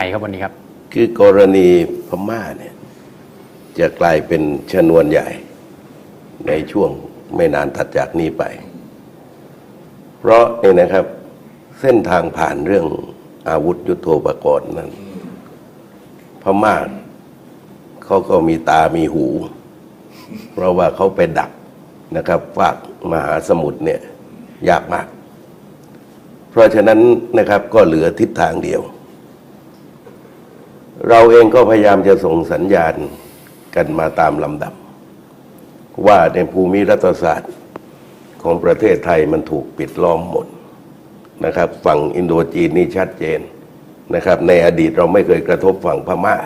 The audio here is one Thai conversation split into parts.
ไงครับวันนี้ครับ คือกรณีพม่าเนี่ย จะกลายเป็นชนวนใหญ่ ในช่วงไม่นานถัดจากนี้ไป เพราะเนี่ยนะครับ เส้นทางผ่านเรื่องอาวุธยุโทโธปกรณ์นั้น พม่าเขาก็มีตามีหู เพราะว่าเขาไปดักนะครับฝากมหาสมุทรเนี่ยยากมาก เพราะฉะนั้นนะครับก็เหลือทิศทางเดียว เราเองก็พยายามจะส่งสัญญาณกันมาตามลำดับ ว่าในภูมิรัฐศาสตร์ของประเทศไทยมันถูกปิดล้อมหมดนะครับ ฝั่งอินโดจีนนี่ชัดเจนนะครับ ในอดีตเราไม่เคยกระทบฝั่งพม่า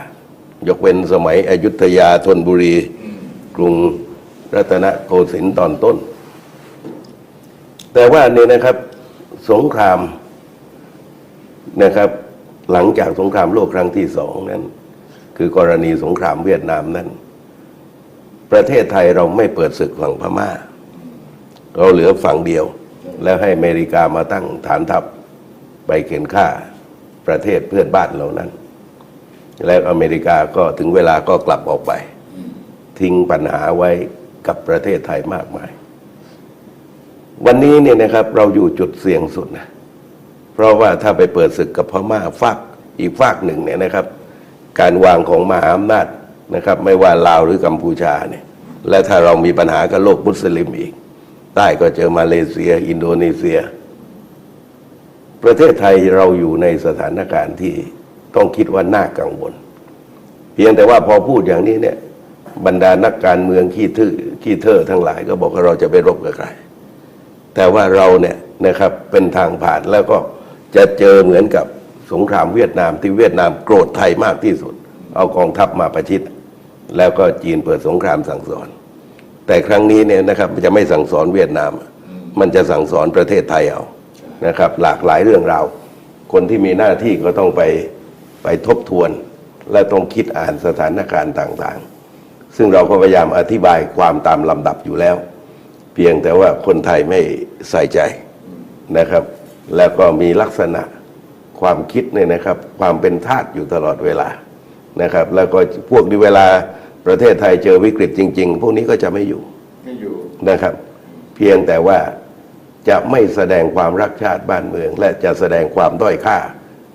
ยกเว้นสมัยอยุธยาธนบุรี กรุงรัตนโกสินทร์ตอนต้น แต่ว่านี่นะครับสงครามนะครับ หลังจากสงครามโลกครั้งที่สองนั้น คือกรณีสงครามเวียดนามนั้น ประเทศไทยเราไม่เปิดศึกฝั่งพม่า เราเหลือฝั่งเดียว แล้วให้อเมริกามาตั้งฐานทัพไปเข็นฆ่าประเทศเพื่อนบ้านเหล่านั้น แล้วอเมริกาก็ถึงเวลาก็กลับออกไป ทิ้งปัญหาไว้กับประเทศไทยมากมาย วันนี้เนี่ยนะครับเราอยู่จุดเสี่ยงสุดนะ เพราะว่าถ้าไปเปิดศึกกับพม่าฝากอีกฝากหนึ่งเนี่ยนะครับ การวางของมหาอำนาจนะครับ ไม่ว่าลาวหรือกัมพูชาเนี่ยและถ้าเรามีปัญหากับโลกมุสลิมอีก ใต้ก็เจอมาเลเซีย อินโดนีเซีย ประเทศไทยเราอยู่ในสถานการณ์ที่ต้องคิดว่าน่ากังวล เพียงแต่ว่าพอพูดอย่างนี้เนี่ยบรรดานักการเมืองขี้ทื่อขี้เท่อทั้งหลาย ก็บอกว่าเราจะไปรบกับใครแต่ว่าเราเนี่ยนะครับเป็นทางผ่านแล้วก็ จะเจอเหมือนกับสงครามเวียดนามที่เวียดนามโกรธไทยมากที่สุด เอากองทัพมาประชิด แล้วก็จีนเปิดสงครามสั่งสอน แต่ครั้งนี้เนี่ยนะครับจะไม่สั่งสอนเวียดนาม มันจะสั่งสอนประเทศไทยเอานะครับ หลากหลายเรื่องราว คนที่มีหน้าที่ก็ต้องไปไปทบทวน และต้องคิดอ่านสถานการณ์ต่างๆ ซึ่งเราก็พยายามอธิบายความตามลำดับอยู่แล้ว เพียงแต่ว่าคนไทยไม่ใส่ใจนะครับ แล้วก็มีลักษณะความคิดเนี่ยนะครับ ความเป็นทาสอยู่ตลอดเวลานะครับ แล้วก็พวกนี้เวลาประเทศไทยเจอวิกฤตจริง ๆ พวกนี้ก็จะไม่อยู่ไม่อยู่นะครับ เพียงแต่ว่าจะไม่แสดงความรักชาติบ้านเมือง และจะแสดงความด้อยค่า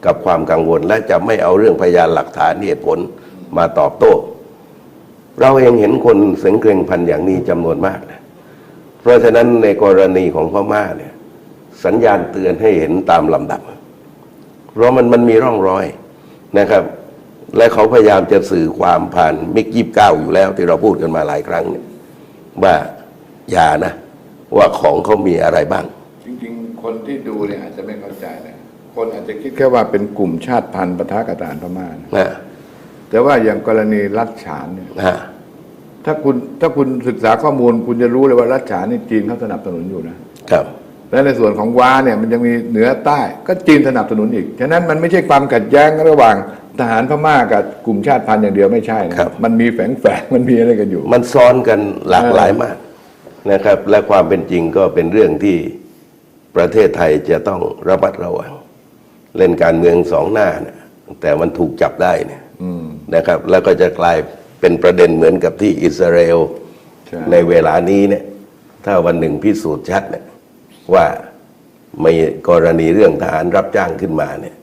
กับความกังวล และจะไม่เอาเรื่องพยานหลักฐานเหตุผลมาตอบโต้ เราเองเห็นคนเสียงเกรงพันอย่างนี้จำนวนมากนะเพราะฉะนั้นในกรณีของพม่าเนี่ย สัญญาณเตือนให้เห็นตามลำดับ เพราะมันมันมีร่องรอยนะครับ และเขาพยายามจะสื่อความผ่านมิกยี่บเก้าอยู่แล้ว ที่เราพูดกันมาหลายครั้งเนี่ยว่าอย่านะ ว่าของเขามีอะไรบ้าง จริงๆ คนที่ดูเนี่ยอาจจะไม่เข้าใจนะคนอาจจะคิดแค่ว่าเป็นกลุ่มชาติพันธุ์ปะทะกับทหารพม่านะนะแต่ว่าอย่างกรณีรัฐฉานเนี่ย นะถ้าคุณถ้าคุณศึกษาข้อมูลคุณจะรู้เลยว่ารัฐฉานนี่จีนเขาสนับสนุนอยู่นะ ครับ และในส่วนของว้าเนี่ยมันยังมีเหนือใต้ ก็จีนสนับสนุนอีก ฉะนั้นมันไม่ใช่ความขัดแย้งระหว่างทหารพม่ากับกลุ่มชาติพันธุ์อย่างเดียวไม่ใช่นะครับ มันมีแฝงแฝงๆมันมีอะไรกันอยู่ มันซ้อนกันหลากหลายมากนะครับ และความเป็นจริงก็เป็นเรื่องที่ประเทศไทยจะต้องระมัดระวัง เล่นการเมืองสองหน้าเนี่ยแต่มันถูกจับได้เนี่ยนะครับ แล้วก็จะกลายเป็นประเด็นเหมือนกับที่อิสราเอลใช่ในเวลานี้เนี่ย ถ้าวันหนึ่งพิสูจน์ชัดเนี่ย ว่าไม่กรณีเรื่องทหารรับจ้างขึ้นมาเนี่ย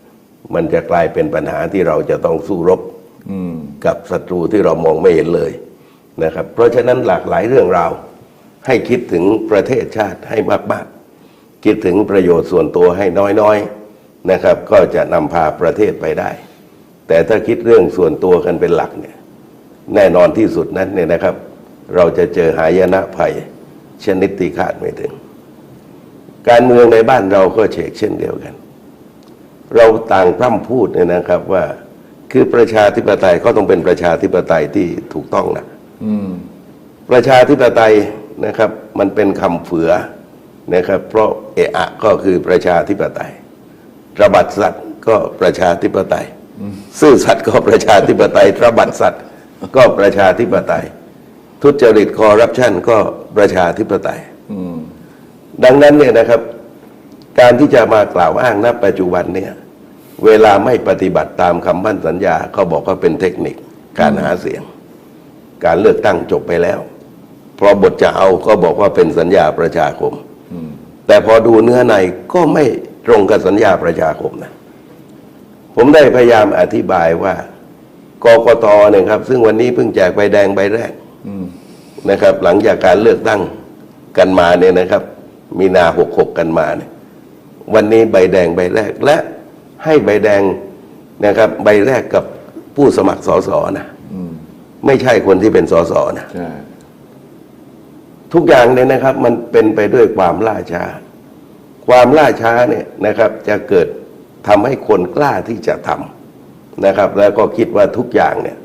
มันจะกลายเป็นปัญหาที่เราจะต้องสู้รบกับศัตรูที่เรามองไม่เห็นเลยนะครับ เพราะฉะนั้นหลากหลายเรื่องราว ให้คิดถึงประเทศชาติให้มากๆ คิดถึงประโยชน์ส่วนตัวให้น้อยๆนะครับ ก็จะนำพาประเทศไปได้ แต่ถ้าคิดเรื่องส่วนตัวกันเป็นหลักเนี่ย แน่นอนที่สุดนั้นเนี่ยนะครับ เราจะเจอหายนะภัยชนิดที่คาดไม่ถึง การเมืองในบ้านเราก็เฉกเช่นเดียวกัน เราต่างพร่ำพูดเนี่ยนะครับว่า คือประชาธิปไตยก็ต้องเป็นประชาธิปไตยที่ถูกต้องนะอืมประชาธิปไตยนะครับ มันเป็นคำเฟือนะครับ เพราะเอะอะก็คือประชาธิปไตยระบัดสัตว์ก็ประชาธิปไตยซื่อสัตย์ก็ประชาธิปไตยระบัดสัตว์ก็ประชาธิปไตย ทุจริตคอร์รัปชันก็ประชาธิปไตยอืม ดังนั้นเนี่ยนะครับ การที่จะมากล่าวอ้างณปัจจุบันเนี่ยเวลาไม่ปฏิบัติตามคำมั่นสัญญาเขาบอกว่าเป็นเทคนิคการหาเสียง การเลือกตั้งจบไปแล้วพอบทจะเอาก็บอกว่าเป็นสัญญาประชาคมอืมแต่พอดูเนื้อในก็ไม่ตรงกับสัญญาประชาคมนะผมได้พยายามอธิบายว่ากกตเนี่ยครับ ซึ่งวันนี้เพิ่งแจกใบแดงใบแรกอืมนะครับ หลังจากการเลือกตั้งกันมาเนี่ยนะครับ มีนาหกหกกันมาเนี่ยวันนี้ใบแดงใบแรกและให้ใบแดงนะครับ ใบแรกกับผู้สมัครสสนะอืมไม่ใช่คนที่เป็นสสนะใช่ทุกอย่างเนี่ยนะครับ มันเป็นไปด้วยความล่าช้า ความล่าช้าเนี่ยนะครับ จะเกิดทำให้คนกล้าที่จะทำนะครับ แล้วก็คิดว่าทุกอย่างเนี่ย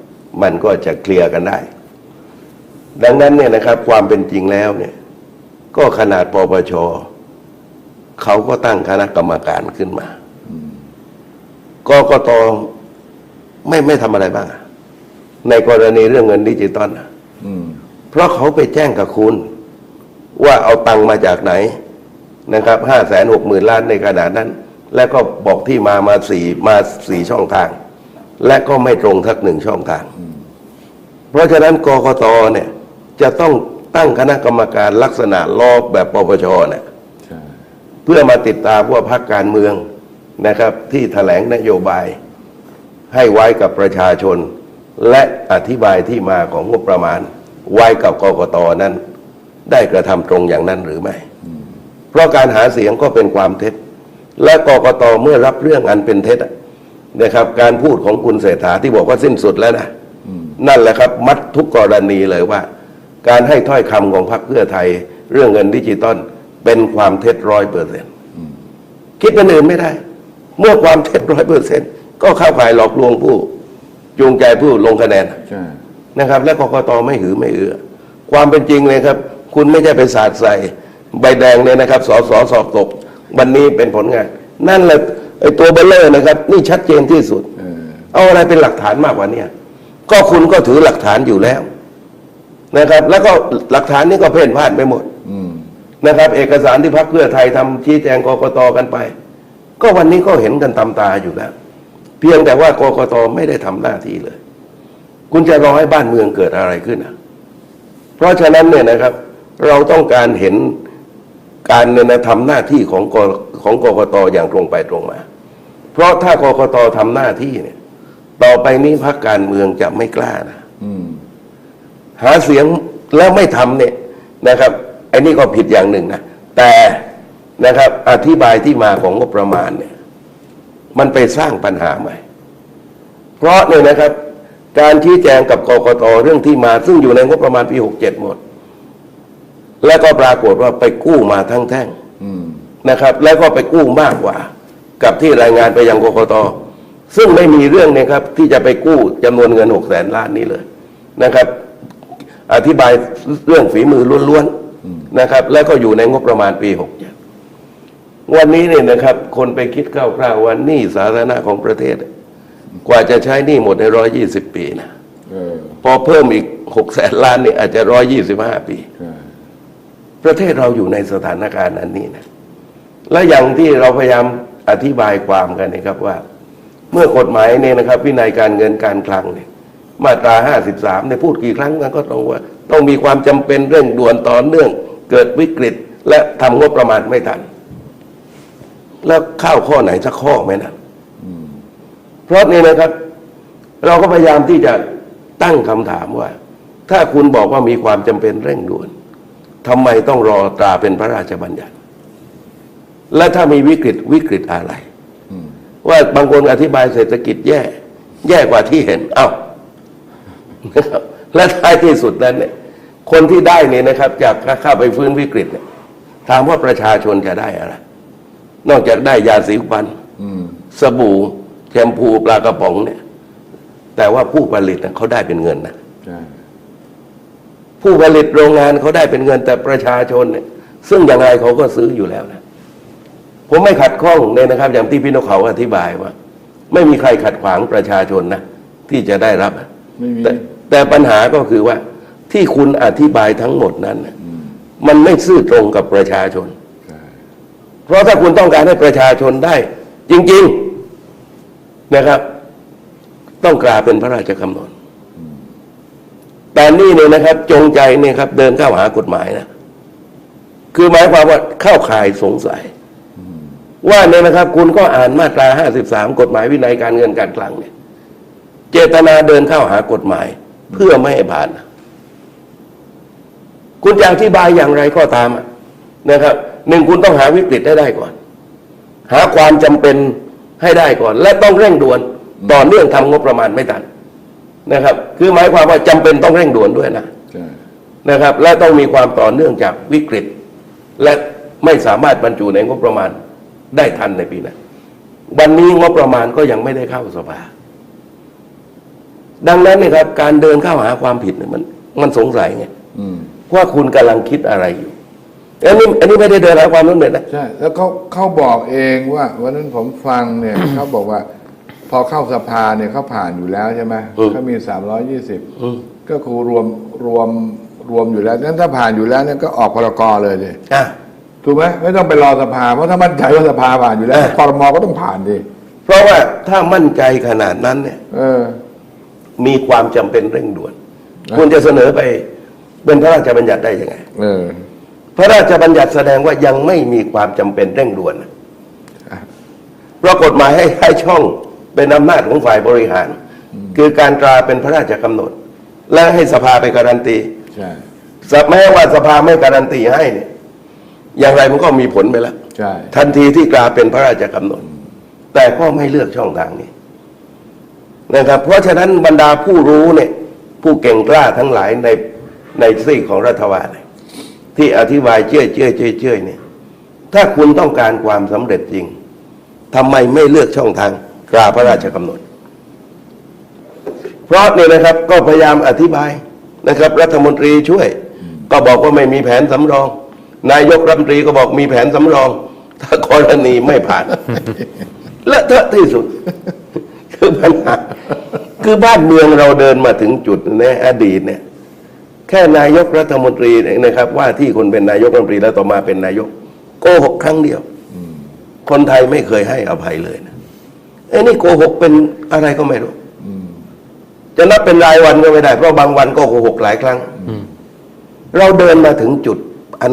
มันก็จะเคลียร์กันได้ ดังนั้นเนี่ยนะครับ ความเป็นจริงแล้วเนี่ย ก็ขนาดปปชเขาก็ตั้งคณะกรรมการขึ้นมากกตไม่ไม่ทำอะไรบ้างอะในกรณีเรื่องเงินดิจิตอลอะอืมเพราะเขาไปแจ้งกับคุณ ว่าเอาตังค์มาจากไหนนะครับห้าแสนหกหมื่นล้านในขณะนั้น และก็บอกที่มามาสี่มาสี่ช่องทาง และก็ไม่ตรงทักหนึ่งช่องทาง เพราะฉะนั้นกกตเนี่ย จะต้อง ตั้งคณะกรรมการลักษณะรอบแบบปปชเนี่ยใช่เพื่อมาติดตามว่าพรรคการเมืองนะครับ ที่แถลงนโยบาย ให้ไว้กับประชาชน และอธิบายที่มาของงบประมาณ ไว้กับกกตนั้น ได้กระทำตรงอย่างนั้นหรือไม่ เพราะการหาเสียงก็เป็นความเท็จ และกกตเมื่อรับเรื่องอันเป็นเท็จอะนะครับ การพูดของคุณเศรษฐาที่บอกว่าสิ้นสุดแล้วนะอืมนั่นแหละครับ มัดทุกกรณีเลยว่า การให้ถ้อยคำของพรรคเพื่อไทย เรื่องเงินดิจิตอลเป็นความเท็จร้อยเปอร์เซ็นต์คิดเป็นอื่นไม่ได้ เมื่อความเท็จร้อยเปอร์เซ็นต์ก็เข้าข่ายหลอกลวงผู้ จูงใจผู้ลงคะแนนใช่นะครับ และกกตไม่หือไม่เอือความเป็นจริงเลยครับ คุณไม่ใช่ไปสาดใส่ ใบแดงเลยนะครับ สอสอสอบตก วันนี้เป็นผลงาน นั่นแหละไอ้ตัวเบลเลอร์นะครับ นี่ชัดเจนที่สุด เออเอาอะไรเป็นหลักฐานมากกว่าเนี้ก็คุณก็ถือหลักฐานอยู่แล้ว นะครับ แล้วก็หลักฐานนี้ก็เพ่นพ่านไปหมดอืมนะครับ เอกสารที่พักเพื่อไทยทำชี้แจงกกตกันไป ก็วันนี้ก็เห็นกันตามตาอยู่แล้ว เพียงแต่ว่ากกตไม่ได้ทำหน้าที่เลย คุณจะรอให้บ้านเมืองเกิดอะไรขึ้นอะ เพราะฉะนั้นเนี่ยนะครับ เราต้องการเห็นการเนี่ยนะทำหน้าที่ของกของกกตอย่างตรงไปตรงมา เพราะถ้ากกตทำหน้าที่เนี่ย ต่อไปนี้พรรคการเมืองจะไม่กล้านะอืม หาเสียงแล้วไม่ทำเนี่ยนะครับไอ้นี่ก็ผิดอย่างหนึ่งนะแต่นะครับอธิบายที่มาของงบประมาณเนี่ยมันไปสร้างปัญหาใหม่ เพราะเนี่ยนะครับการชี้แจงกับกกตเรื่องที่มา ซึ่งอยู่ในงบประมาณปีหกเจ็ดหมด แล้วก็ปรากฏว่าไปกู้มาทั้งแท่งนะครับ แล้วก็ไปกู้มากกว่า กับที่รายงานไปยังกกตซึ่งไม่มีเรื่องนะครับที่จะไปกู้จำนวนเงินหกแสนล้านนี้เลยนะครับ อธิบายเรื่องฝีมือล้วนๆนะครับ แล้วก็อยู่ในงบประมาณปีหกเจ็ดวันนี้เนี่ยนะครับ คนไปคิดคร่าวๆว่าหนี้สาธารณะของประเทศ กว่าจะใช้หนี้หมดในร้อยี่สิบปีนะเออพอเพิ่มอีกหกแสนล้านนี่อาจจะร้อยี่สิบห้าปีใช่ประเทศเราอยู่ในสถานการณ์อันนี้นะและอย่างที่เราพยายามอธิบายความกันนะครับว่า เมื่อกฎหมายเนี่ยนะครับ วินัยการเงินการคลังเนี่ย มาตรา 53เนี่ยพูดกี่ครั้งมันก็ต้องว่า ต้องมีความจำเป็นเร่งด่วนต่อเนื่อง เกิดวิกฤต และทำงบประมาณไม่ทัน แล้วข้าวข้อไหนสักข้อไหมนะเพราะนี่นะครับ เราก็พยายามที่จะตั้งคำถามว่า ถ้าคุณบอกว่ามีความจำเป็นเร่งด่วนทำไมต้องรอตราเป็นพระราชบัญญัติ และถ้ามีวิกฤตวิกฤตอะไรอืมว่าบางคนอธิบายเศรษฐกิจแย่ แย่กว่าที่เห็นเอ้า นะครับและท้ายที่สุดนั้นเนี่ยคนที่ได้เนี่ยนะครับ จากเข้าไปฟื้นวิกฤตเนี่ยถามว่าประชาชนจะได้อะไร นอกจากได้ยาสีฟันอืมสบู่แชมพูปลากระป๋องเนี่ย แต่ว่าผู้ผลิตน่ะเขาได้เป็นเงินนะใช่ผู้ผลิตโรงงานเขาได้เป็นเงินแต่ประชาชนเนี่ย ซึ่งอย่างไรเขาก็ซื้ออยู่แล้วนะผมไม่ขัดข้องเลยนะครับ อย่างที่พี่นกเขาอธิบายว่า ไม่มีใครขัดขวางประชาชนนะที่จะได้รับไม่มี แต่แต่ปัญหาก็คือว่าที่คุณอธิบายทั้งหมดนั้นน่ะมันไม่ซื่อตรงกับประชาชนใช่เพราะถ้าคุณต้องการให้ประชาชนได้ จริงนะครับ ต้องกลายเป็นพระราชกำหนดแต่นี่เนี่ยนะครับ จงใจเนี่ยครับ เดินเข้าหากฎหมายนะคือหมายความว่าเข้าข่ายสงสัย ว่าเนี่ยนะครับ คุณก็อ่านมาตรา 53 กฎหมายวินัยการเงินการคลังเนี่ย เจตนาเดินเข้าหากฎหมาย เพื่อไม่ให้ผ่าน คุณจะอธิบายอย่างไรก็ตามอะนะครับหนึ่งคุณต้องหาวิกฤตให้ได้ก่อน หาความจำเป็นให้ได้ก่อน และต้องเร่งด่วนต่อเนื่องทำงบประมาณไม่ทันนะครับ คือหมายความว่าจำเป็นต้องเร่งด่วนด้วยนะใช่นะครับ และต้องมีความต่อเนื่องจากวิกฤต และไม่สามารถบรรจุในงบประมาณได้ทันในปีนั้นวันนี้งบประมาณก็ยังไม่ได้เข้าสภา ดังนั้นเนี่ยครับการเดินเข้าหาความผิดเนี่ยมันมันสงสัยไงอืมว่าคุณกำลังคิดอะไรอยู่อันนี้อันนี้ไม่ได้เดินหาความสำเร็จนะใช่แล้วเขาเขาบอกเองว่าวันนั้นผมฟังเนี่ยเขาบอกว่า พอเข้าสภาเนี่ยเขาผ่านอยู่แล้วใช่ไหมเขามีสามร้อยยี่สิบอืมก็คือรวมรวมรวมอยู่แล้วงั้นถ้าผ่านอยู่แล้วเนี่ยก็ออกพรกรเลยเลยอะถูกไหมไม่ต้องไปรอสภาเพราะถ้ามั่นใจว่าสภาผ่านอยู่แล้วเออคอรมอก็ต้องผ่านดิเพราะว่าถ้ามั่นใจขนาดนั้นเนี่ย เออ มีความจำเป็นเร่งด่วนนะคุณจะเสนอไปเป็นพระราชบัญญัติได้ยังไง เออ พระราชบัญญัติแสดงว่ายังไม่มีความจำเป็นเร่งด่วนนะอะเพราะกฎหมายให้ให้ช่องเป็นอำนาจของฝ่ายบริหาร คือการตราเป็นพระราชกำหนด และให้สภาไปการันตีใช่สแม้ว่าสภาไม่การันตีให้เนี่ยอย่างไรมันก็มีผลไปแล้ว ใช่ ทันทีที่กลายเป็นพระราชกำหนด แต่ก็ไม่เลือกช่องทางนี้ นะครับ เพราะฉะนั้นบรรดาผู้รู้เนี่ยผู้เก่งกล้าทั้งหลายในในซีของรัฐบาลที่อธิบายเชื่อเชื่อเชื่อเชื่อเนี่ยถ้าคุณต้องการความสำเร็จจริงทำไมไม่เลือกช่องทางกราพระราชกำหนด เพราะเนี่ยนะครับก็พยายามอธิบายนะครับ รัฐมนตรีช่วย ก็บอกว่าไม่มีแผนสำรอง นายกรัฐมนตรีก็บอกมีแผนสำรอง ถ้ากรณีไม่ผ่าน และเทอะที่สุด คือปัญหาคือบ้านเมืองเราเดินมาถึงจุดในอดีตเนี่ย แค่นายกรัฐมนตรีเนี่ยนะครับ ว่าที่คนเป็นนายกรัฐมนตรีแล้วต่อมาเป็นนายกโกหกครั้งเดียวคนไทยไม่เคยให้อภัยเลยนะไอ้นี่โกหกเป็นอะไรก็ไม่รู้อืมจะนับเป็นรายวันก็ไม่ได้ เพราะบางวันก็โกหกหลายครั้งเราเดินมาถึงจุด อัน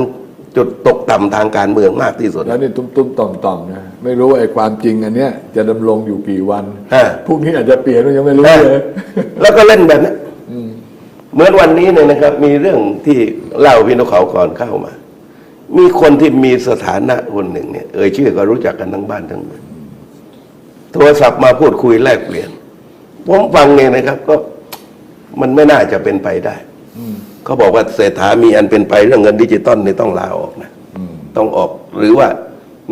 จุดตกต่ำทางการเมืองมากที่สุด แล้วนี่ตุ้มตุ้มๆต่อมต่อมๆนะ ไม่รู้ว่าไอ้ความจริงอันเนี้ยจะดำรงอยู่กี่วันฮะ พรุ่งนี้อาจจะเปลี่ยนก็ยังไม่รู้เลย แล้วก็เล่นแบบนี้เหมือนวันนี้เนี่ยนะครับ มีเรื่องที่เล่าพี่นกเขาก่อนเข้ามา มีคนที่มีสถานะคนหนึ่งเนี่ยเอ่ยชื่อก็รู้จักกันทั้งบ้านทั้งเมืองโทรศัพท์มาพูดคุยแลกเปลี่ยน ผมฟังเนี่ยนะครับ ก็มันไม่น่าจะเป็นไปได้เขาบอกว่าเศรษฐามีอันเป็นไปเรื่องเงินดิจิตอลเนี่ยต้องลาออกนะอืมต้องออกหรือว่า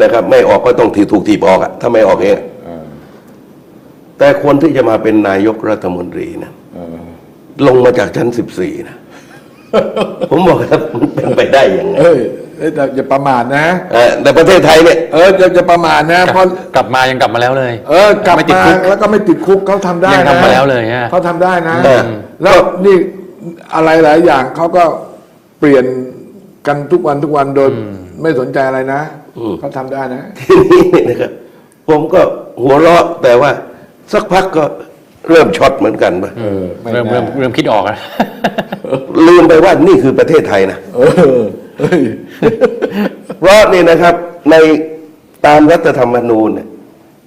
นะครับ ไม่ออกก็ต้องถีถูกถีบออกอะถ้าไม่ออกเองเออแต่คนที่จะมาเป็นนายกรัฐมนตรีนะเออลงมาจากชั้นสิบสี่นะผมบอกครับมันเป็นไปได้ยังไงเอ้ยเอ้ยแต่อย่าประมาทนะ เอ่อแต่ประเทศไทยเนี่ย เอออย่าอย่าประมาทนะเพราะกลับมายังกลับมาแล้วเลย เออกลับไม่ติดมาคุกแล้วก็ไม่ติดคุกเขาทำได้ยังนะทำมาแล้วเลยฮะเขาทำได้นะ เออ แล้วนี่อะไรหลายอย่างเขาก็เปลี่ยน กันทุกวันทุกวันโดยไม่สนใจอะไรนะเขาทำได้นะทีนี้นะครับผมก็หัวเราะแต่ว่า สักพักก็เริ่มช็อตเหมือนกันไปเออไม่เริ่มแน่เริ่มเริ่มคิดออกอะลืมไปว่านี่คือประเทศไทยนะเออเฮ้ยเพราะนี่นะครับ ในตามรัฐธรรมนูญเนี่ย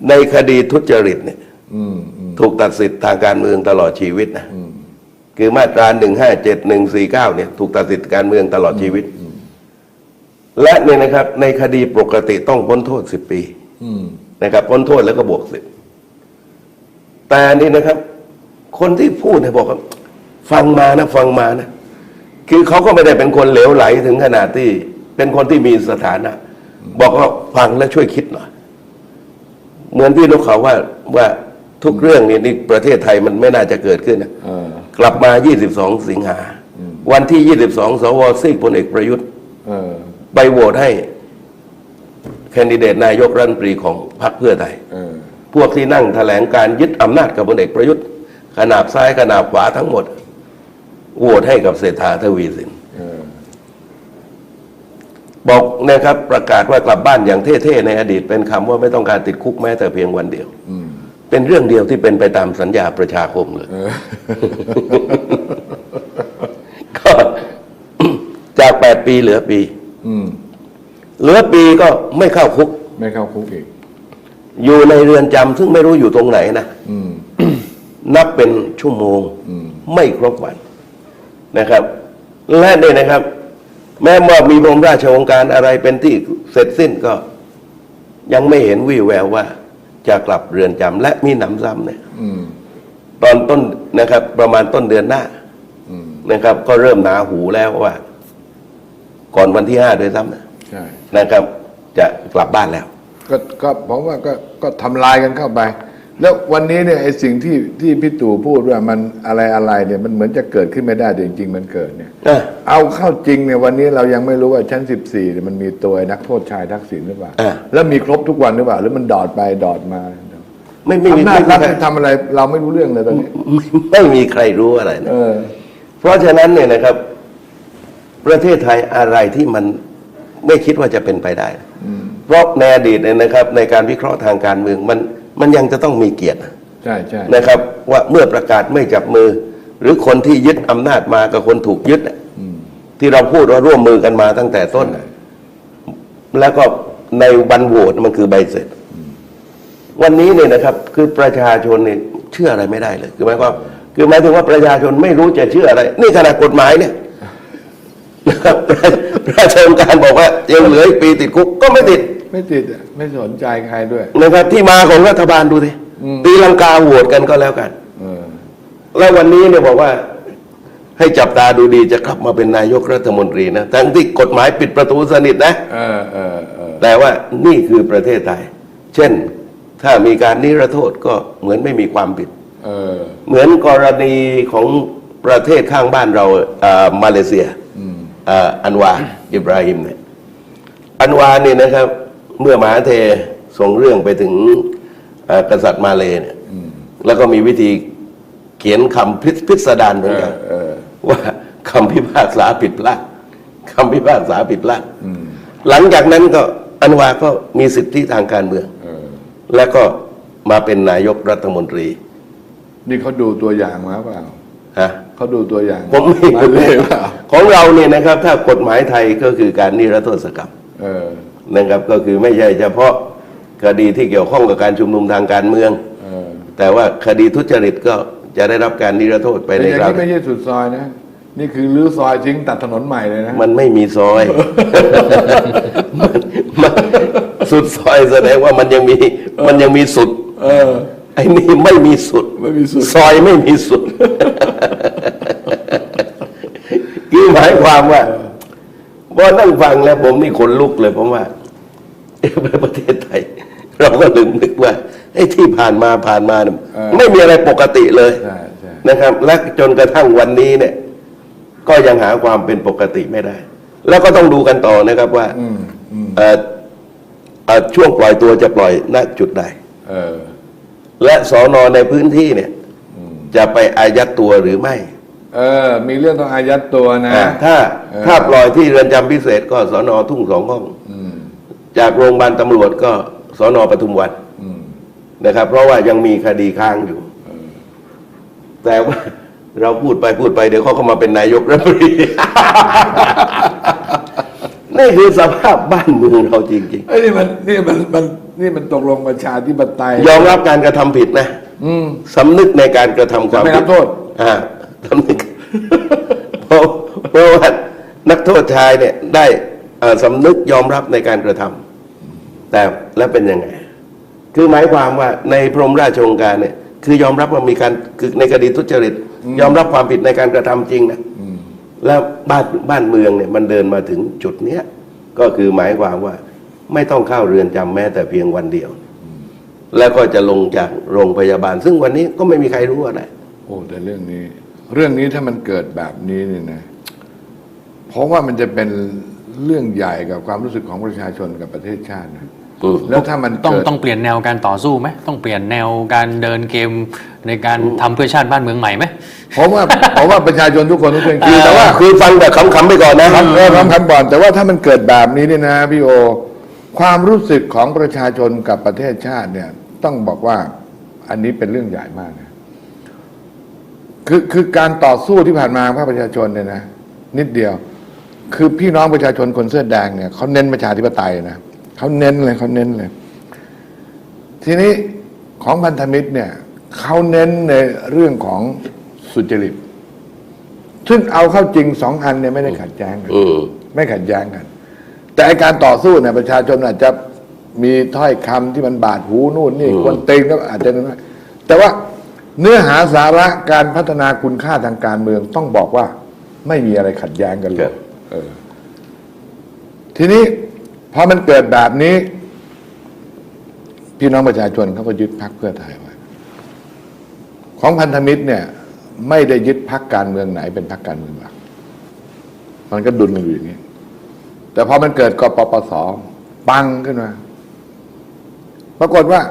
ในคดีทุจริตเนี่ยอืมอืมถูกตัดสิทธิ์ทางการเมืองตลอดชีวิตนะคือมาตราหนึ่งห้าเจ็ดหนึ่งสี่เก้าเนี่ย ถูกตัดสิทธิ์การเมืองตลอดชีวิต และเนี่ยนะครับในคดีปกติต้องพ้นโทษสิบปีอืมนะครับพ้นโทษแล้วก็บวกสิบแต่นี่นะครับ คนที่พูดเนี่ยบอกว่าฟังมานะฟังมานะ คือเขาก็ไม่ได้เป็นคนเหลวไหลถึงขนาดที่ เป็นคนที่มีสถานะ บอกว่าฟังแล้วช่วยคิดหน่อยเหมือนพี่นกเขาว่าว่าทุกเรื่องนี่นี่ประเทศไทยมันไม่น่าจะเกิดขึ้นนะเออกลับมา 22 สิงหา วันที่ 22 สวซีกพลเอกประยุทธ์เออ ไปโหวตให้แคนดิเดตนายกรัฐมนตรีของพรรคเพื่อไทยเออพวกที่นั่งแถลงการยึดอำนาจกับพลเอกประยุทธ์ ขนาบซ้ายขนาบขวาทั้งหมดโหวตให้กับเศรษฐาทวีสินเออบอกนะครับประกาศว่ากลับบ้านอย่างเท่ๆในอดีตเป็นคำว่าไม่ต้องการติดคุกแม้แต่เพียงวันเดียวอืมเป็นเรื่องเดียวที่เป็นไปตามสัญญาประชาคมเลยก็จากแปดปีเหลือปีอืม เหลือปีก็ไม่เข้าคุก ไม่เข้าคุกอีก อยู่ในเรือนจำซึ่งไม่รู้อยู่ตรงไหนนะอืมนับเป็นชั่วโมงอืมไม่ครบวันนะครับ และเนี่ยนะครับ แม้ว่ามีบรมราชโองการอะไรเป็นที่เสร็จสิ้นก็ ยังไม่เห็นวี่แววว่า จะกลับเรือนจำและมีหนำซ้ำเนี่ยอืมตอนต้นนะครับ ประมาณต้นเดือนหน้าอืมนะครับ ก็เริ่มหนาหูแล้วว่า ก่อนวันที่ห้าด้วยซ้ำนะใช่นะครับ จะกลับบ้านแล้ว ก็ก็ผมว่าก็ก็ทำลายกันเข้าไป แล้ววันนี้เนี่ยไอ้สิ่งที่ที่พี่ตู่พูดว่ามันอะไรอะไรเนี่ยมันเหมือนจะเกิดขึ้นไม่ได้แต่จริง ๆ มันเกิดเนี่ยอะเอาเข้าจริงเนี่ยวันนี้เรายังไม่รู้ว่าชั้น 14เนี่ยมันมีตัวนักโทษชายทักษิณหรือเปล่า อะ แล้วมีครบทุกวันหรือเปล่า หรือมันดอดไปดอดมาไม่ไม่มีอำนาจไม่รัฐมีใครทำอะไรเราไม่รู้เรื่องเลยตอนนี้ ไม่ไม่มีใครรู้อะไรนะ เออ เพราะฉะนั้นเนี่ยนะครับ ประเทศไทยอะไรที่มันไม่คิดว่าจะเป็นไปได้ เพราะในอดีตเนี่ยนะครับ ในการวิเคราะห์ทางการเมืองมันมันยังจะต้องมีเกียรติใช่ใช่นะครับ ว่าเมื่อประกาศไม่จับมือ หรือคนที่ยึดอำนาจมากับคนถูกยึดน่ะที่เราพูดว่าร่วมมือกันมาตั้งแต่ต้นน่ะแล้วก็ในวันโหวตมันคือใบเสร็จ วันนี้เนี่ยนะครับ คือประชาชนเนี่ยเชื่ออะไรไม่ได้เลย คือหมายความคือหมายถึงว่าประชาชนไม่รู้จะเชื่ออะไร นี่ขนาดกฎหมายเนี่ย นะครับประชาชนการบอกว่ายังเหลืออีกปีติดคุกก็ไม่ติดไม่ติดอะไม่สนใจใครด้วย นะครับ ที่มาของรัฐบาลดูสิอืม ตีลังกาโหวตกันก็แล้วกัน เออ แล้ววันนี้เนี่ยบอกว่า ให้จับตาดูดีจะกลับมาเป็นนายกรัฐมนตรีนะทั้งที่กฎหมายปิดประตูสนิทนะ เออเออเออแต่ว่านี่คือประเทศไทย เช่น ถ้ามีการนิรโทษก็เหมือนไม่มีความผิด เออเหมือนกรณีของประเทศข้างบ้านเราเอ่อมาเลเซีย อืมเอ่ออันวาอิบราฮิมเนี่ยอันวานี่นะครับ เมื่อมหาเทส่งเรื่องไปถึงเอ่อกษัตริย์มาเลเนี่ยแล้วก็มีวิธีเขียนคำพิสพิสดารเหมือนกันเออว่าคำพิพากษาผิดพลาดคำพิพากษาผิดพลาดหลังจากนั้นก็อันวาก็มีสิทธิทางการเมืองเออแล้วก็มาเป็นนายกรัฐมนตรี นี่เขาดูตัวอย่างมาเปล่าฮะเขาดูตัวอย่าง ผมไม่มารู้เลยเปล่า ของเราเนี่ยนะครับถ้ากฎหมายไทยก็คือการนิรโทษกรรมเออ นะครับก็คือไม่ใช่เฉพาะคดีที่เกี่ยวข้องกับการชุมนุมทางการเมือง เออแต่ว่าคดีทุจริตก็จะได้รับการนิรโทษไปแต่ในอย่างคราวนี้ไม่ใช่สุดซอยนะ นี่คือรื้อซอยทิ้งตัดถนนใหม่เลยนะ มันไม่มีซอย มันมันสุดซอยแสดงว่ามันยังมีมันยังมีสุด เออ ไอ้นี่ไม่มีสุด ไม่มีสุด ซอยไม่มีสุดคือ หมายความว่าพอนั่งฟังแล้วผมนี่ขนลุกเลยผมว่าเอ๊ะประเทศไทย เราก็ลืมนึกว่าไอ้ที่ผ่านมาผ่านมาเนี่ยเออไม่มีอะไรปกติเลยใช่ใช่นะครับ และจนกระทั่งวันนี้เนี่ย ก็ยังหาความเป็นปกติไม่ได้ แล้วก็ต้องดูกันต่อนะครับว่าอืมอืมเอ่อเอ่อช่วงปล่อยตัวจะปล่อยณจุดใดเออและสอนอในพื้นที่เนี่ย จะไปอายัดตัวหรือไม่ เออ มีเรื่องต้องอายัดตัวนะ อ่าถ้าเออ ถ้าปล่อยที่เรือนจำพิเศษก็สอนอทุ่งสองห้อง อืมจากโรงพยาบาลตำรวจก็สอนอปทุมวันอืมนะครับ เพราะว่ายังมีคดีค้างอยู่ แต่ว่า เราพูดไปพูดไปเดี๋ยวเขาก็มาเป็นนายกรัฐมนตรี นี่คือสภาพบ้านเมืองเราจริง ไอ้ยนี่มันนี่มันมันนี่มันตกลงประชาธิปไตยๆ ยอมรับการกระทำผิดนะอืม สำนึกในการกระทำความจะไม่ผิรับโทษ อ่า สำนึกเพราะเพราะว่านักโทษชายเนี่ยได้เอ่อสำนึกยอมรับในการกระทำแต่แล้วเป็นยังไง คือหมายความว่าในพรหมราชโองการเนี่ยคือยอมรับว่ามีการคือในคดีทุจริต ยอมรับความผิดในการกระทำจริงนะแล้วบ้านบ้านเมืองเนี่ยมันเดินมาถึงจุดเนี้ยก็คือหมายความว่า ไม่ต้องเข้าเรือนจำแม้แต่เพียงวันเดียว แล้วก็จะลงจากโรงพยาบาล ซึ่งวันนี้ก็ไม่มีใครรู้อะไรโอ้แต่เรื่องนี้ เรื่องนี้ถ้ามันเกิดแบบนี้นี่นะเพราะว่ามันจะเป็นเรื่องใหญ่กับความรู้สึกของประชาชนกับประเทศชาตินะอืมแล้วถ้ามันต้องเกิด ต้องเปลี่ยนแนวการต่อสู้ไหมต้องเปลี่ยนแนวการเดินเกมในการทำเพื่อชาติบ้านเมืองใหม่ไหมผมว่าผมว่าประชาชนทุกคนต้องเป็นคือแต่ว่าคือฟังแบบขำๆไปก่อนนะครับเออคำคำก่อนแต่ว่าถ้ามันเกิดแบบนี้เนี่ยนะพี่โอ ความรู้สึกของประชาชนกับประเทศชาติเนี่ย ต้องบอกว่าอันนี้เป็นเรื่องใหญ่มากนะ คือคือการต่อสู้ที่ผ่านมาของภาคประชาชนเนี่ยนะนิดเดียว คือพี่น้องประชาชนคนเสื้อแดงเนี่ยเขาเน้นประชาธิปไตยนะเขาเน้นเลยเขาเน้นเลย ทีนี้ของพันธมิตรเนี่ยเขาเน้นในเรื่องของสุจริตซึ่งเอาเข้าจริงสองอันเนี่ยไม่ได้ขัดแย้งกันอืมไม่ขัดแย้งกัน แต่ไอ้การต่อสู้เนี่ยประชาชนอาจจะมีถ้อยคำที่มันบาดหูนู่นนี่อืมคนเต็งก็อาจจะน้อยแต่ว่า เนื้อหาสาระการพัฒนาคุณค่าทางการเมืองต้องบอกว่า ไม่มีอะไรขัดแย้งกันเลยเออทีนี้พอมันเกิดแบบนี้ พี่น้องประชาชนเขาก็ยึดพักเพื่อไทยไว้ของพันธมิตรเนี่ย ไม่ได้ยึดพักการเมืองไหนเป็นพักการเมืองหลัก มันก็ดุลกันอยู่อย่างนี้ แต่พอมันเกิดกปปสปังขึ้นมา ปรากฏว่า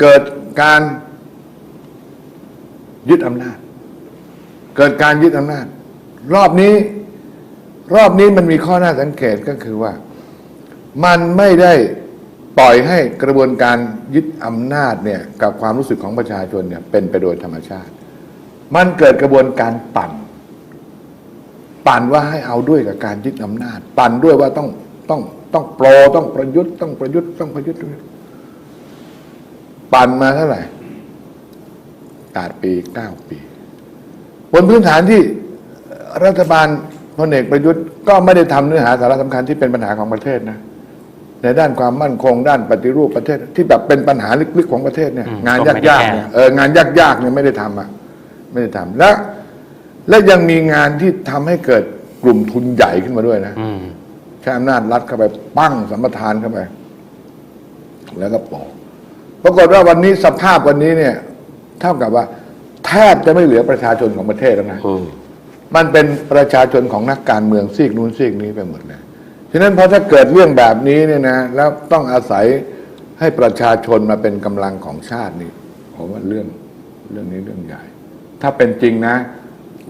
เกิดการ ยึดอำนาจ เกิดการยึดอำนาจ รอบนี้ รอบนี้มันมีข้อน่าสังเกตก็คือว่า มันไม่ได้ปล่อยให้กระบวนการยึดอำนาจเนี่ยกับความรู้สึกของประชาชนเนี่ยเป็นไปโดยธรรมชาติ มันเกิดกระบวนการปั่น ปั่นว่าให้เอาด้วยกับการยึดอำนาจ ปั่นด้วยว่าต้องต้องต้องโปรต้องประยุทธ์ต้องประยุทธ์ต้องประยุทธ์ ปั่นมาเท่าไหร่ แปดปีเก้าปี บนพื้นฐานที่รัฐบาลพลเอกประยุทธ์ก็ไม่ได้ทำเนื้อหาสาระสำคัญที่เป็นปัญหาของประเทศนะในด้านความมั่นคงด้านปฏิรูปประเทศ ที่แบบเป็นปัญหาลึกๆของประเทศเนี่ยอืมงานก็ไม่ได้ยากแก้ๆเนี่ยเอองานยากๆเนี่ยไม่ได้ทำอะไม่ได้ทำและและยังมีงานที่ทำให้เกิดกลุ่มทุนใหญ่ขึ้นมาด้วยนะอืมใช้อำนาจรัฐเข้าไปปั้งสัมปทานเข้าไป แล้วก็ปอกปรากฏว่าวันนี้สภาพวันนี้เนี่ย เท่ากับว่าแทบจะไม่เหลือประชาชนของประเทศแล้วนะอืมมันเป็นประชาชนของนักการเมืองซีกนู้นซีกนี้ไปหมดเลยฉะนั้นพอถ้าเกิดเรื่องแบบนี้เนี่ยนะแล้วต้องอาศัยให้ประชาชนมาเป็นกำลังของชาตินี่ผมว่าเรื่องเรื่องนี้เรื่องใหญ่ ถ้าเป็นจริงนะ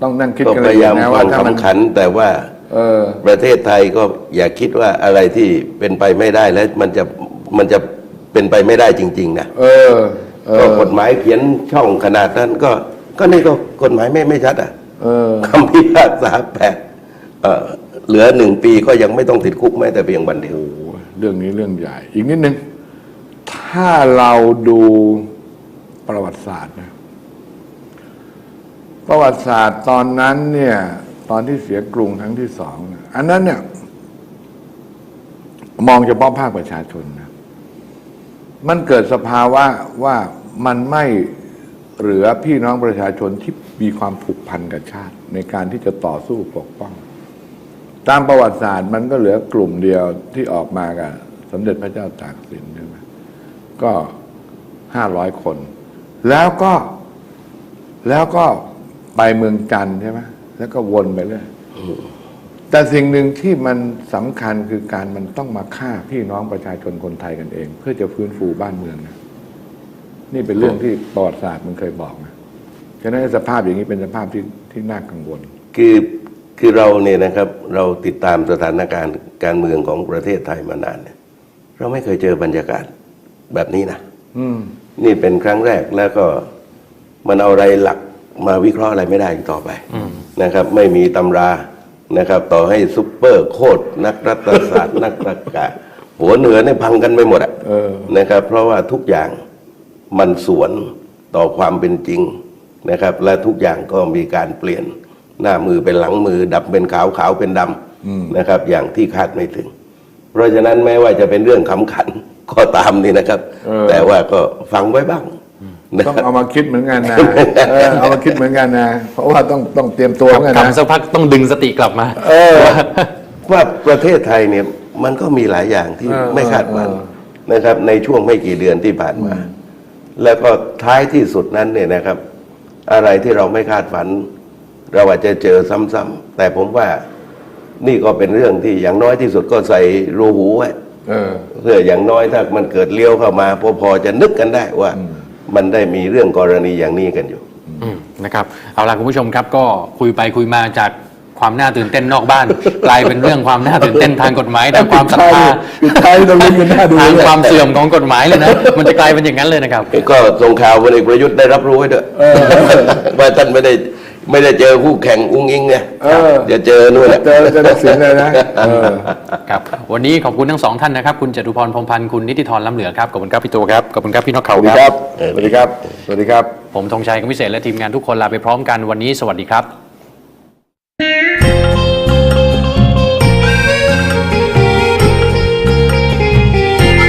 ต้องนั่งคิดก็กันพเลยยายามนะฟัว่างถ้ามันคำขันแต่ว่าเออประเทศไทยก็อย่าคิดว่าอะไรที่เป็นไปไม่ได้แล้วมันจะมันจะเป็นไปไม่ได้จริง ๆ นะเออเอ ก็อกฎหมายเขียนช่องขนาดนั้น ก็ก็นี่ก็กฎหมายไม่ไม่ชัดอะเออคำพิพากษาแปดเอ่อเหลือหนึ่งปีก็ยังไม่ต้องติดคุกแม้แต่เพียงวันเดียวโอ้โหเรื่องนี้เรื่องใหญ่ อีกนิดนึง ถ้าเราดูประวัติศาสตร์นะประวัติศาสตร์ตอนนั้นเนี่ย ตอนที่เสียกรุงครั้งที่สองนะอันนั้นเนี่ย มองเฉพาะภาคประชาชนนะ มันเกิดสภาวะว่ามันไม่เหลือพี่น้องประชาชนที่มีความผูกพันกับชาติ ในการที่จะต่อสู้ปกป้อง ตามประวัติศาสตร์มันก็เหลือกลุ่มเดียวที่ออกมากับสมเด็จพระเจ้าตากสินใช่ไหมก็ห้าร้อยคน แล้วก็แล้วก็ไปเมืองจันใช่ไหมแล้วก็วนไปเรื่อย แต่สิ่งหนึ่งที่มันสำคัญคือการมันต้องมาฆ่าพี่น้องประชาชนคนไทยกันเอง เพื่อจะฟื้นฟูบ้านเมืองนะนี่เป็นเรื่องที่ประวัติศาสตร์มันเคยบอกนะฉะนั้นสภาพอย่างนี้เป็นสภาพที่ที่น่ากังวล คือคือเราเนี่ยนะครับ เราติดตามสถานการณ์การเมืองของประเทศไทยมานานเนี่ยเราไม่เคยเจอบรรยากาศแบบนี้นะอืมนี่เป็นครั้งแรกแล้วก็มันเอาอะไรหลักมาวิเคราะห์อะไรไม่ได้อีกต่อไปนะครับ ไม่มีตำรา นะครับ ต่อให้ซุปเปอร์โคตรนักรัฐศาสตร์ นักประกาศหัวเหนือเนี่ยพังกันไปหมดอะเออ นะครับ เพราะว่าทุกอย่างมันสวนต่อความเป็นจริงนะครับ และทุกอย่างก็มีการเปลี่ยนหน้ามือเป็นหลังมือดำเป็นขาวขาวเป็นดำนะครับ อย่างที่คาดไม่ถึง เพราะฉะนั้นแม้ว่าจะเป็นเรื่องขำขันก็ตามนี่นะครับ เออ แต่ว่าก็ฟังไว้บ้างนะ ต้องครับเอามาคิดเหมือนกันนะเออเอามาคิดเหมือนกันนะเพราะว่าต้องต้องเตรียมตัวเหมือนกันนะ ทำสักพักต้องดึงสติกลับมา เออ ว่าประเทศไทยเนี่ยมันก็มีหลายอย่างที่เออไม่คาดฝันเออ นะครับ ในช่วงไม่กี่เดือนที่ผ่านมา แล้วก็ท้ายที่สุดนั้นเนี่ยนะครับ อะไรที่เราไม่คาดฝัน เราอาจจะเจอซ้ำๆแต่ผมว่านี่ก็เป็นเรื่องที่อย่างน้อยที่สุดก็ใส่รูหูไว้ เออ เพื่ออย่างน้อยถ้ามันเกิดเลี้ยวเข้ามาพอพอจะนึกกันได้ว่ามั นได้มีเรื่องกรณีอย่างนี้กันอยู่ อืมนะครับเอาล่ะคุณผู้ชมครับก็คุยไปคุยมาจากคความน่าตื่นเต้นนอกบ้าน กลายเป็นเรื่องความน่าตื่นเต้นทางกฎหมายแต่ความศรัทธาปิดท้ายเราลุ้นกันหน้าดูทางเลยความเสื่อมของกฎหมายเลยนะมันจะกลายเป็นอย่างนั้นเลยนะครับ ก็ส่งข่าวพลเอกประยุทธ์ได้รับรู้ไว้ด้วยว่าท่านไม่ได้ ไม่ได้เจอคู่แข่งอุ้งอิงไงเออจะเจอนู่นแหละเจอจะตัดสินเลยนะเออ ครับวันนี้ขอบคุณทั้งสองท่านนะครับ คุณจตุพรพรหมพันธ์คุณนิติธรล้ำเหลือครับขอบคุณครับพี่ตัวครับขอบคุณครับพี่นกสเขาวัสดีคครัรับบสวัสดีครับ สวัสดีครับ ผมธงชัยกำวิเศษและทีมงานทุกคนลาไปพร้อมกันวันนี้สวัสดีครับ